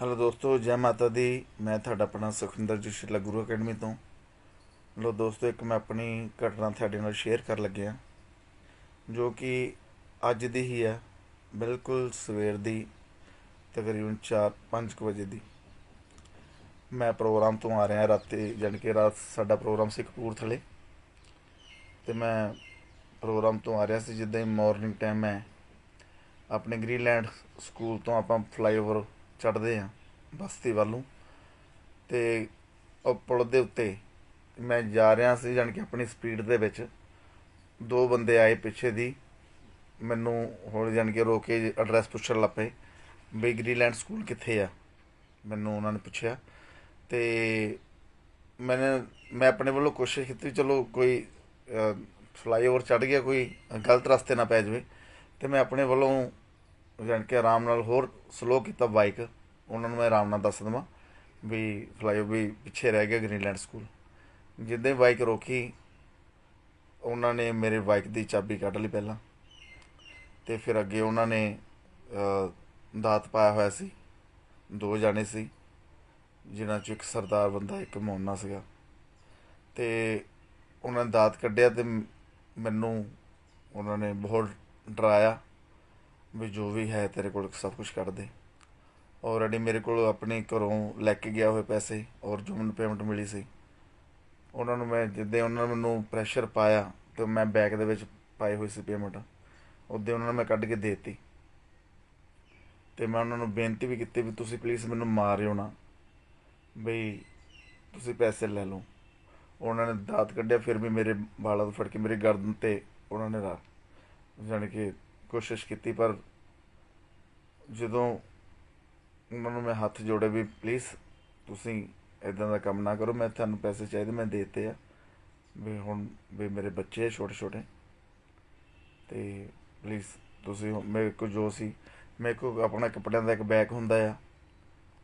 Hello ਦੋਸਤੋ, ਜੈ ਮਾਤਾ ਦੀ। ਮੈਂ ਤੁਹਾਡਾ ਆਪਣਾ ਸੁਖਿੰਦਰ ਜੋਸ਼ੀਲਾ ਗੁਰੂ ਅਕੈਡਮੀ ਤੋਂ। ਲੋ ਦੋਸਤੋ, ਇੱਕ ਮੈਂ ਆਪਣੀ ਘਟਨਾ ਤੁਹਾਡੇ ਨਾਲ ਸ਼ੇਅਰ ਕਰਨ ਲੱਗਿਆ ਜੋ ਕਿ ਅੱਜ ਦੀ ਹੀ ਹੈ। ਬਿਲਕੁਲ ਸਵੇਰ ਦੀ, ਤਕਰੀਬਨ 4-5 ਵਜੇ ਦੀ। ਮੈਂ ਪ੍ਰੋਗਰਾਮ ਤੋਂ ਆ ਰਿਹਾ ਰਾਤੀ, ਜਾਣੀ ਕਿ ਰਾਤ ਸਾਡਾ ਪ੍ਰੋਗਰਾਮ ਸੀ ਕਪੂਰਥਲੇ। ਤੇ ਮੈਂ ਪ੍ਰੋਗਰਾਮ ਤੋਂ ਆ ਰਿਹਾ ਸੀ ਜਿੱਦਾਂ ਹੀ ਮਾਰਨਿੰਗ ਟਾਈਮ ਮੈਂ ਆਪਣੇ ਗ੍ਰੀਨਲੈਂਡ ਸਕੂਲ ਤੋਂ ਆਪਾਂ ਫਲਾਈਓਵਰ ਚੜ੍ਹਦੇ ਹਾਂ ਬਸਤੀ ਵੱਲ ਨੂੰ। ਤੇ ਉਹ ਪੁਲ ਦੇ ਉੱਤੇ ਮੈਂ ਜਾ ਰਿਹਾ ਸੀ, ਜਾਣੀ ਕਿ ਆਪਣੀ ਸਪੀਡ ਦੇ ਵਿੱਚ। ਦੋ ਬੰਦੇ ਆਏ ਪਿੱਛੇ ਦੀ। ਮੈਨੂੰ ਹੁਣ ਜਾਣੀ ਕਿ ਰੋਕ ਕੇ ਐਡਰੈਸ ਪੁੱਛਣ ਲੱਗ ਪਏ ਵੀ ਗ੍ਰੀਨਲੈਂਡ ਸਕੂਲ ਕਿੱਥੇ ਆ। ਮੈਨੂੰ ਉਹਨਾਂ ਨੇ ਪੁੱਛਿਆ। ਤੇ ਮੈਨੇ, ਮੈਂ ਆਪਣੇ ਵੱਲੋਂ ਕੋਸ਼ਿਸ਼ ਕੀਤੀ ਚਲੋ ਕੋਈ ਫਲਾਈਓਵਰ ਚੜ ਗਿਆ, ਕੋਈ ਗਲਤ ਰਸਤੇ ਨਾ ਪੈ ਜਾਵੇ। ਤੇ ਮੈਂ ਆਪਣੇ ਵੱਲੋਂ ਜਾਣ ਕੇ ਆਰਾਮ ਨਾਲ ਹੋਰ ਸਲੋ ਕੀਤਾ ਬਾਈਕ ਉਹਨਾਂ ਨੂੰ ਮੈਂ ਆਰਾਮ ਨਾਲ ਦੱਸ ਦਵਾਂ ਵੀ ਫਲਾਈਓਵਰ ਵੀ ਪਿੱਛੇ ਰਹਿ ਗਿਆ ਗ੍ਰੀਨਲੈਂਡ ਸਕੂਲ ਜਿੱਦਾਂ ਬਾਈਕ ਰੋਕੀ, ਉਹਨਾਂ ਨੇ ਮੇਰੇ ਬਾਈਕ ਦੀ ਚਾਬੀ ਕੱਢ ਲਈ ਪਹਿਲਾਂ ਤੇ ਫਿਰ ਅੱਗੇ ਉਹਨਾਂ ਨੇ ਦਾਤ ਪਾਇਆ ਹੋਇਆ ਸੀ। ਦੋ ਜਾਣੇ ਸੀ, ਜਿਨ੍ਹਾਂ ਚੋਂ ਇੱਕ ਸਰਦਾਰ ਬੰਦਾ, ਇੱਕ ਮੋਨਾ ਸੀਗਾ। ਤੇ ਉਹਨਾਂ ਨੇ ਦਾਤ ਕੱਢਿਆ ਤੇ ਮੈਨੂੰ ਉਹਨਾਂ ਨੇ ਬਹੁਤ ਡਰਾਇਆ ਵੀ ਜੋ ਵੀ ਹੈ ਤੇਰੇ ਕੋਲ ਸਭ ਕੁਝ ਕੱਢ ਦੇ। ਆਲਰੇਡੀ ਮੇਰੇ ਕੋਲ ਆਪਣੇ ਘਰੋਂ ਲੈ ਕੇ ਗਿਆ ਹੋਏ ਪੈਸੇ ਔਰ ਜੋ ਮੈਨੂੰ ਪੇਮੈਂਟ ਮਿਲੀ ਸੀ। ਉਹਨਾਂ ਨੂੰ ਮੈਂ ਜਿੱਦੇ ਉਹਨਾਂ ਨੇ ਮੈਨੂੰ ਪ੍ਰੈਸ਼ਰ ਪਾਇਆ ਤੇ ਮੈਂ ਬੈਗ ਦੇ ਵਿੱਚ ਪਾਈ ਹੋਈ ਸੀ ਪੇਮੈਂਟ ਉਹਦੇ ਉਹਨਾਂ ਨੇ ਮੈਂ ਕੱਢ ਕੇ ਦੇਤੀ ਦਿੱਤੀ। ਤੇ ਮੈਂ ਉਹਨਾਂ ਨੂੰ ਬੇਨਤੀ ਵੀ ਕੀਤੀ ਵੀ ਤੁਸੀਂ ਪਲੀਜ਼ ਮੈਨੂੰ ਮਾਰਿਓ ਨਾ। ਬਈ ਤੁਸੀਂ ਪੈਸੇ ਲੈ ਲਓ। ਉਹਨਾਂ ਨੇ ਦਾਤ ਕੱਢਿਆ, ਫਿਰ ਵੀ ਮੇਰੇ ਵਾਲਾਂ ਤੋਂ ਫੜ ਕੇ ਮੇਰੇ ਗਰਦਨ ਤੇ ਉਹਨਾਂ ਨੇ ਰਾ ਜਾਣੀ ਕਿ ਕੋਸ਼ਿਸ਼ ਕੀਤੀ, ਪਰ ਜਦੋਂ ਉਹਨਾਂ ਨੂੰ ਮੈਂ ਹੱਥ ਜੋੜੇ ਵੀ ਪਲੀਜ਼ ਤੁਸੀਂ ਇਦਾਂ ਦਾ ਕੰਮ ਨਾ ਕਰੋ, ਮੈਂ ਤੁਹਾਨੂੰ ਪੈਸੇ ਚਾਹੀਦੇ ਮੈਂ ਦੇਤੇ ਆ। ਵੀ ਹੁਣ ਵੀ ਮੇਰੇ ਬੱਚੇ ਛੋਟੇ ਛੋਟੇ ਤੇ ਪਲੀਜ਼ ਤੁਸੀਂ ਮੇਰੇ ਕੋਲ ਜੋ ਸੀ, ਮੇਰੇ ਕੋਲ ਆਪਣਾ ਕੱਪੜਿਆਂ ਦਾ ਇੱਕ ਬੈਗ ਹੁੰਦਾ ਆ,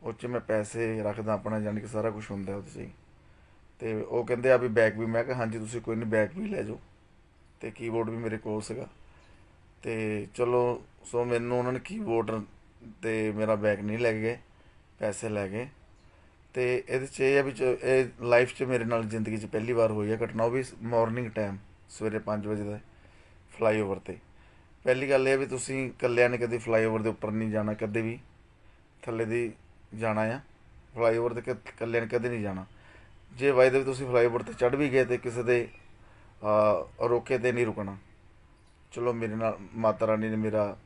ਉਹ 'ਚ ਮੈਂ ਪੈਸੇ ਰੱਖਦਾ ਆਪਣਾ, ਜਾਣੀ ਕਿ ਸਾਰਾ ਕੁਝ ਹੁੰਦਾ ਉਹਦੇ 'ਚ ਤੇ ਉਹ ਕਹਿੰਦੇ ਆ ਵੀ ਬੈਗ ਵੀ, ਮੈਂ ਕਿਹਾ ਹਾਂਜੀ ਤੁਸੀਂ ਕੋਈ ਨਹੀਂ ਬੈਗ ਵੀ ਲੈ ਜਾਓ। ਤੇ ਕੀਬੋਰਡ ਵੀ ਮੇਰੇ ਕੋਲ ਸੀਗਾ। ਤੇ ਚਲੋ, ਸੋ ਮੈਨੂੰ ਉਹਨਾਂ ਨੇ ਕੀਬੋਰਡ ਅਤੇ ਮੇਰਾ ਬੈਗ ਨਹੀਂ ਲੈ ਗਏ, ਪੈਸੇ ਲੈ ਗਏ ਅਤੇ ਇਹਦੇ 'ਚ ਇਹ ਆ ਵੀ ਚ- ਇਹ ਲਾਈਫ 'ਚ ਮੇਰੇ ਨਾਲ ਜ਼ਿੰਦਗੀ 'ਚ ਪਹਿਲੀ ਵਾਰ ਹੋਈ ਹੈ ਘਟਨਾ, ਉਹ ਵੀ ਮਾਰਨਿੰਗ ਟਾਈਮ ਸਵੇਰੇ 5 ਵਜੇ ਦਾ ਫਲਾਈਓਵਰ ਤੇ। ਪਹਿਲੀ ਗੱਲ ਇਹ ਆ ਵੀ ਤੁਸੀਂ ਇਕੱਲਿਆਂ ਨੇ ਕਦੇ ਫਲਾਈਓਵਰ ਦੇ ਉੱਪਰ ਨਹੀਂ ਜਾਣਾ, ਕਦੇ ਵੀ। ਥੱਲੇ ਦੀ ਜਾਣਾ ਆ। ਫਲਾਈਓਵਰ ਤੇ ਕ- ਨੇ ਕਦੇ ਨਹੀਂ ਜਾਣਾ। ਜੇ ਵਾਇਦੇ ਵੀ ਤੁਸੀਂ ਫਲਾਈਓਵਰ ਤੇ ਚੜ ਵੀ ਗਏ ਤੇ ਕਿਸੇ ਦੇ ਰੋਕੇ ਤੇ ਨਹੀਂ ਰੁਕਣਾ। ਚਲੋ ਮੇਰੇ ਨਾਲ, ਮਾਤਾ ਰਾਣੀ ਨੇ ਮੇਰਾ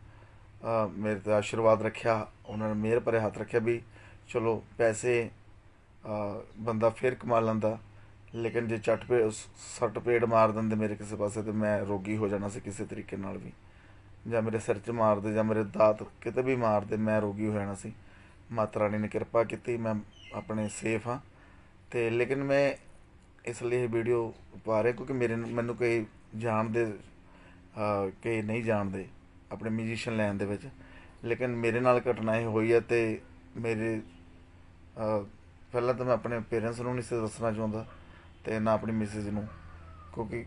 ਮੇਰੇ ਤੇ ਆਸ਼ੀਰਵਾਦ ਰੱਖਿਆ, ਉਹਨਾਂ ਨੇ ਮਿਹਰ ਭਰੇ ਹੱਥ ਰੱਖਿਆ ਵੀ ਚਲੋ ਪੈਸੇ ਬੰਦਾ ਫਿਰ ਕਮਾ ਲੈਂਦਾ, ਲੇਕਿਨ ਜੇ ਚੱਟ ਪੇ ਸੱਟ ਪੇੜ ਮਾਰ ਦਿੰਦੇ ਮੇਰੇ ਕਿਸੇ ਪਾਸੇ ਤੇ ਮੈਂ ਰੋਗੀ ਹੋ ਜਾਣਾ ਸੀ ਕਿਸੇ ਤਰੀਕੇ ਨਾਲ ਵੀ। ਜਾਂ ਮੇਰੇ ਸਿਰ 'ਚ ਮਾਰਦੇ ਜਾਂ ਮੇਰੇ ਦਾਤ ਕਿਤੇ ਵੀ ਮਾਰਦੇ ਮੈਂ ਰੋਗੀ ਹੋ ਜਾਣਾ ਸੀ। ਮਾਤਾ ਰਾਣੀ ਨੇ ਕਿਰਪਾ ਕੀਤੀ, ਮੈਂ ਆਪਣੇ ਸੇਫ ਹਾਂ। ਤੇ ਲੇਕਿਨ ਮੈਂ ਇਸ ਲਈ ਇਹ ਵੀਡੀਓ ਪਾ ਰਿਹਾ ਕਿਉਂਕਿ ਮੇਰੇ, ਮੈਨੂੰ ਕਈ ਜਾਣਦੇ ਕਈ ਨਹੀਂ ਜਾਣਦੇ। ਆਪਣੇ ਮਿਊਜ਼ੀਸ਼ੀਅਨ ਲੈਣ ਦੇ ਵਿੱਚ। ਲੇਕਿਨ ਮੇਰੇ ਨਾਲ ਘਟਨਾ ਇਹ ਹੋਈ ਹੈ ਤੇ ਮੇਰੇ ਪਹਿਲਾਂ ਤਾਂ ਮੈਂ ਆਪਣੇ ਪੇਰੈਂਟਸ ਨੂੰ ਨਹੀਂ ਸੀ ਦੱਸਣਾ ਚਾਹੁੰਦਾ ਤੇ ਨਾ ਆਪਣੀ ਮਿਸਿਸ ਨੂੰ। ਕਿਉਂਕਿ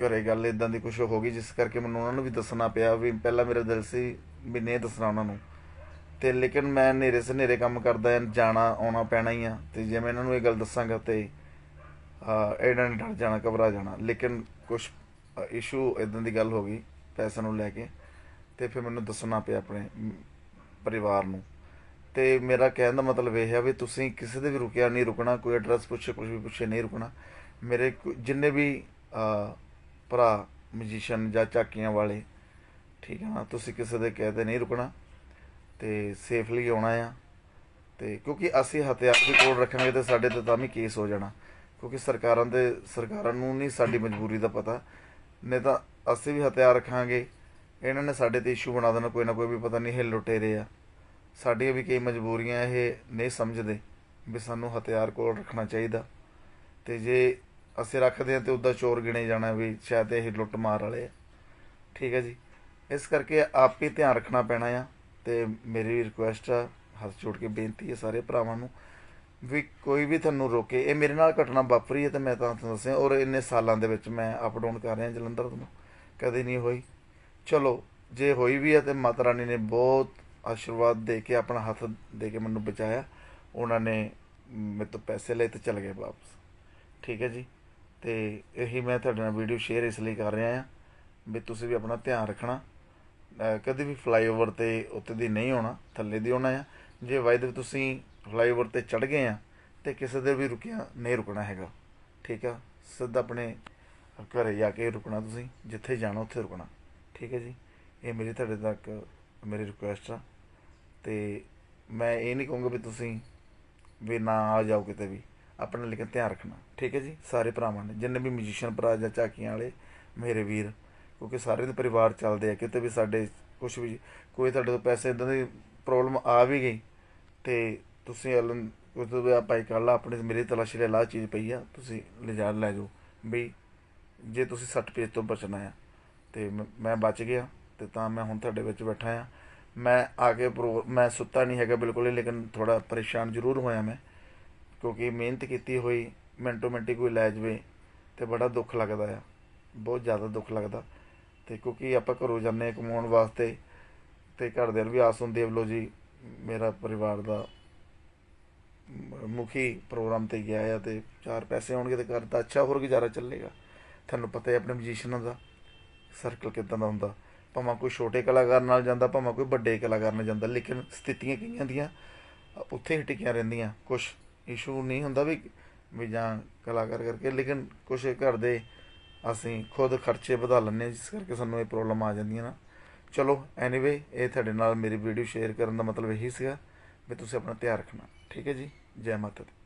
ਘਰੇ ਗੱਲ ਇਦਾਂ ਦੀ ਕੁਝ ਹੋ ਗਈ ਜਿਸ ਕਰਕੇ ਮੈਨੂੰ ਉਹਨਾਂ ਨੂੰ ਵੀ ਦੱਸਣਾ ਪਿਆ ਵੀ ਪਹਿਲਾਂ ਮੇਰਾ ਦਿਲ ਸੀ ਵੀ ਨਹੀਂ ਦੱਸਣਾ ਉਹਨਾਂ ਨੂੰ। ਤੇ ਲੇਕਿਨ ਮੈਂ ਨੇਰੇ ਸਨੇਰੇ ਕੰਮ ਕਰਦਾ ਜਾਣਾ, ਆਉਣਾ, ਪੈਣਾ ਹੀ ਆ। ਤੇ ਜੇ ਮੈਂ ਇਹਨਾਂ ਨੂੰ ਇਹ ਗੱਲ ਦੱਸਾਂਗਾ ਤੇ ਆ ਇਹਨਾਂ ਨੇ ਡਰ ਜਾਣਾ, ਘਬਰਾ ਜਾਣਾ। ਲੇਕਿਨ ਕੁਝ ਇਸ਼ੂ ਇਦਾਂ ਦੀ ਗੱਲ ਹੋ ਗਈ ਪੈਸੇ ਨੂੰ ਲੈ ਕੇ। ਤੇ ਫਿਰ ਮੈਨੂੰ ਦੱਸਣਾ ਪਿਆ ਆਪਣੇ ਪਰਿਵਾਰ ਨੂੰ। ਤੇ ਮੇਰਾ ਕਹਿਣ ਦਾ ਮਤਲਬ ਇਹ ਹੈ ਵੀ ਤੁਸੀਂ ਕਿਸੇ ਦੇ ਵੀ ਰੁਕਿਆ ਨਹੀਂ, ਰੁਕਣਾ, ਕੋਈ ਐਡਰੈਸ ਪੁੱਛੇ ਕੁਝ ਵੀ ਪੁੱਛੇ, ਨਹੀਂ ਰੁਕਣਾ। ਮੇਰੇ ਕੋ- ਜਿੰਨੇ ਵੀ ਭਰਾ ਮਿਊਜ਼ੀਸ਼ੀਅਨ ਜਾਂ ਝਾਕੀਆਂ ਵਾਲੇ, ਠੀਕ ਹੈ ਨਾ, ਤੁਸੀਂ ਕਿਸੇ ਦੇ ਕਹਿ ਤੇ ਨਹੀਂ ਰੁਕਣਾ ਤੇ ਸੇਫਲੀ ਆਉਣਾ ਆ। ਤੇ ਕਿਉਂਕਿ ਅਸੀਂ ਹਥਿਆਰ ਵੀ ਕੋਲ ਰੱਖਾਂਗੇ ਤੇ ਸਾਡੇ ਤੇ ਤਾਂ ਵੀ ਕੇਸ ਹੋ ਜਾਣਾ। ਕਿਉਂਕਿ ਸਰਕਾਰਾਂ ਦੇ, ਸਰਕਾਰਾਂ ਨੂੰ ਨਹੀਂ ਸਾਡੀ ਮਜਬੂਰੀ ਦਾ ਪਤਾ। ਨਹੀਂ ਤਾਂ ਅਸੀਂ ਵੀ ਹਥਿਆਰ ਰੱਖਾਂਗੇ। ਇਹਨਾਂ ਨੇ ਸਾਡੇ ਤੇ ਇਸ਼ੂ ਬਣਾ ਦੇਣਾ, ਕੋਈ ਨਾ ਕੋਈ ਵੀ ਪਤਾ ਨਹੀਂ ਇਹ ਲੁਟੇਰੇ ਆ। ਸਾਡੀਆਂ ਵੀ ਕਈ ਮਜਬੂਰੀਆਂ ਇਹ ਨਹੀਂ ਸਮਝਦੇ ਵੀ ਸਾਨੂੰ ਹਥਿਆਰ ਕੋਲ ਰੱਖਣਾ ਚਾਹੀਦਾ। ਤੇ ਜੇ ਅਸੀਂ ਰੱਖਦੇ ਹਾਂ ਤੇ ਉਹਦਾ ਚੋਰ ਗਿਣੇ ਜਾਣਾ ਵੀ ਸ਼ਾਇਦ ਇਹ ਲੁੱਟ ਮਾਰ ਵਾਲੇ ਆ। ਠੀਕ ਹੈ ਜੀ। ਇਸ ਕਰਕੇ ਆਪ ਹੀ ਧਿਆਨ ਰੱਖਣਾ ਪੈਣਾ ਆ ਤੇ ਮੇਰੀ ਰਿਕੁਐਸਟ ਆ, ਹੱਥ ਜੋੜ ਕੇ ਬੇਨਤੀ ਹੈ ਸਾਰੇ ਭਰਾਵਾਂ ਨੂੰ ਵੀ ਕੋਈ ਵੀ ਤੁਹਾਨੂੰ ਰੋਕੇ, ਇਹ ਮੇਰੇ ਨਾਲ ਘਟਨਾ ਵਾਪਰੀ ਹੈ ਤੇ ਮੈਂ ਤਾਂ ਤੁਹਾਨੂੰ ਦੱਸਿਆ ਔਰ ਇੰਨੇ ਸਾਲਾਂ ਦੇ ਵਿੱਚ ਮੈਂ ਅਪ ਡਾਊਨ ਕਰ ਰਿਹਾ ਜਲੰਧਰ ਤੋਂ। ਕਦੇ ਨਹੀਂ ਹੋਈ। ਚਲੋ, ਜੇ ਹੋਈ ਵੀ ਹੈ ਤੇ ਮਾਤਾ ਰਾਣੀ ਨੇ ਬਹੁਤ ਆਸ਼ੀਰਵਾਦ ਦੇ ਕੇ ਆਪਣਾ ਹੱਥ ਦੇ ਕੇ ਮੈਨੂੰ ਬਚਾਇਆ। ਉਹਨਾਂ ਨੇ ਮੇਰੇ ਤੋਂ ਪੈਸੇ ਲਏ ਤੇ ਚਲੇ ਗਏ ਵਾਪਸ। ਠੀਕ ਹੈ ਜੀ? ਤੇ ਇਹੀ ਮੈਂ ਤੁਹਾਡੇ ਨਾਲ ਵੀਡੀਓ ਸ਼ੇਅਰ ਇਸ ਲਈ ਕਰ ਰਿਹਾ ਆ ਵੀ ਤੁਸੀਂ ਵੀ ਆਪਣਾ ਧਿਆਨ ਰੱਖਣਾ। ਕਦੇ ਵੀ ਫਲਾਈਓਵਰ ਤੇ ਉੱਤੇ ਦੀ ਨਹੀਂ ਆਉਣਾ, ਥੱਲੇ ਦੀ ਆਉਣਾ ਆ। ਜੇ ਵਾਇਦੇ ਤੁਸੀਂ ਫਲਾਈਓਵਰ ਤੇ ਚੜ ਗਏ ਆ ਤੇ ਕਿਸੇ ਦੇ ਵੀ ਰੁਕਿਆ ਨਹੀਂ ਰੁਕਣਾ ਹੈਗਾ। ਠੀਕ ਆ? ਸਿੱਧਾ ਆਪਣੇ ਘਰੇ ਜਾ ਕੇ ਰੁਕਣਾ ਤੁਸੀਂ, ਜਿੱਥੇ ਜਾਣਾ ਉੱਥੇ ਰੁਕਣਾ। ਠੀਕ ਹੈ ਜੀ। ਇਹ ਮੇਰੀ ਤੁਹਾਡੇ ਤੱਕ, ਮੇਰੀ ਰਿਕੁਐਸਟ ਆ। ਤੇ ਮੈਂ ਇਹ ਨਹੀਂ ਕਹੂੰਗਾ ਵੀ ਤੁਸੀਂ ਵੀ ਨਾ ਆ ਜਾਓ ਕਿਤੇ ਵੀ। ਆਪਣਾ ਲੇਕਿਨ ਧਿਆਨ ਰੱਖਣਾ। ਠੀਕ ਹੈ ਜੀ, ਸਾਰੇ ਭਰਾਵਾਂ ਨੇ, ਜਿੰਨੇ ਵੀ ਮਿਊਜ਼ੀਸ਼ੀਅਨ ਭਰਾ ਜਾਂ ਝਾਕੀਆਂ ਵਾਲੇ, ਮੇਰੇ ਵੀਰ, ਕਿਉਂਕਿ ਸਾਰੇ ਦੇ ਪਰਿਵਾਰ ਚੱਲਦੇ ਆ, ਕਿਤੇ ਵੀ ਸਾਡੇ ਕੁਝ ਵੀ, ਕੋਈ ਤੁਹਾਡੇ ਤੋਂ ਪੈਸੇ ਇਦਾਂ ਦੀ ਪ੍ਰੋਬਲਮ ਆ ਵੀ ਗਈ, ਤੇ ਤੁਸੀਂ ਐਲਨ ਉਸ ਤੋਂ ਵੀ ਆ ਭਾਈ ਕੱਲ ਆਪਣੇ ਮੇਰੀ ਤਲਾਸ਼ੀ ਲੈ ਲਾ ਚੀਜ਼ ਪਈ ਆ, ਤੁਸੀਂ ਲਿਜਾ, ਲੈ ਜਾਓ। ਵੀ ਜੇ ਤੁਸੀਂ ਸੱਟ ਪੇਜ ਤੋਂ ਬਚਣਾ ਆ ਤੇ ਮ- ਮੈਂ ਬਚ ਗਿਆ ਤੇ ਤਾਂ ਮੈਂ ਹੁਣ ਤੁਹਾਡੇ ਵਿੱਚ ਬੈਠਾ ਆ ਮੈਂ ਆ ਕੇ ਪ੍ਰੋ- ਮੈਂ ਸੁੱਤਾ ਨਹੀਂ ਹੈਗਾ ਬਿਲਕੁਲ ਹੀ, ਲੇਕਿਨ ਥੋੜਾ ਪਰੇਸ਼ਾਨ ਜ਼ਰੂਰ ਹੋਇਆ ਮੈਂ, ਕਿਉਂਕਿ ਮਿਹਨਤ ਕੀਤੀ ਹੋਈ, ਮਿੰਟੋ ਮਿੰਟੀ ਕੋਈ ਲੈ ਜਵੇ ਤੇ ਬੜਾ ਦੁੱਖ ਲੱਗਦਾ ਆ, ਬਹੁਤ ਜ਼ਿਆਦਾ ਦੁੱਖ ਲੱਗਦਾ। ਤੇ ਕਿਉਂਕਿ ਆਪਾਂ ਘਰੋਂ ਜਾਂਦੇ ਹਾਂ ਕਮਾਉਣ ਵਾਸਤੇ ਤੇ ਘਰਦਿਆਂ ਨੂੰ ਵੀ ਆਸ ਹੁੰਦੀ ਹੈ ਲੋ ਜੀ, ਮੇਰਾ ਪਰਿਵਾਰ ਦਾ ਮੁਖੀ ਪ੍ਰੋਗਰਾਮ ਤੇ ਗਿਆ ਆ ਤੇ ਚਾਰ ਪੈਸੇ ਆਉਣਗੇ ਤੇ ਘਰ ਦਾ ਅੱਛਾ ਹੋਰ ਗੁਜ਼ਾਰਾ ਚੱਲੇਗਾ। ਤੁਹਾਨੂੰ ਪਤਾ ਹੈ ਆਪਣੇ ਮਜੀਸ਼ੀਅਨਾਂ ਦਾ। ਸਰਕਲ ਕਿਦਾਂ ਦਾ ਹੁੰਦਾ? ਭਾਵੇਂ ਕੋਈ ਛੋਟੇ ਕਲਾਕਾਰ ਨਾਲ ਜਾਂਦਾ, ਭਾਵੇਂ ਕੋਈ ਵੱਡੇ ਕਲਾਕਾਰ ਨਾਲ ਜਾਂਦਾ, ਲੇਕਿਨ ਸਥਿਤੀਆਂ ਕਈਆਂ ਦੀਆਂ ਉੱਥੇ ਹੀ ਟਿਕੀਆਂ ਰਹਿੰਦੀਆਂ। ਕੁਝ ਇਸ਼ੂ ਨਹੀਂ ਹੁੰਦਾ ਵੀ ਵੀ ਜਾਂ ਕਲਾਕਾਰ ਕਰਕੇ, ਲੇਕਿਨ ਕੁਝ ਘਰ ਦੇ ਅਸੀਂ ਖੁਦ ਖਰਚੇ ਵਧਾ ਲੈਂਦੇ ਹਾਂ, ਜਿਸ ਕਰਕੇ ਸਾਨੂੰ ਇਹ ਪ੍ਰੋਬਲਮ ਆ ਜਾਂਦੀਆਂ ਨਾ। ਚਲੋ ਐਨੀਵੇ ਇਹ ਤੁਹਾਡੇ ਨਾਲ ਮੇਰੀ ਵੀਡੀਓ ਸ਼ੇਅਰ ਕਰਨ ਦਾ ਮਤਲਬ ਇਹੀ ਸੀਗਾ ਵੀ ਤੁਸੀਂ ਆਪਣਾ ਧਿਆਨ ਰੱਖਣਾ। ਠੀਕ ਹੈ ਜੀ? ਜੈ ਮਾਤਾ ਦੀ।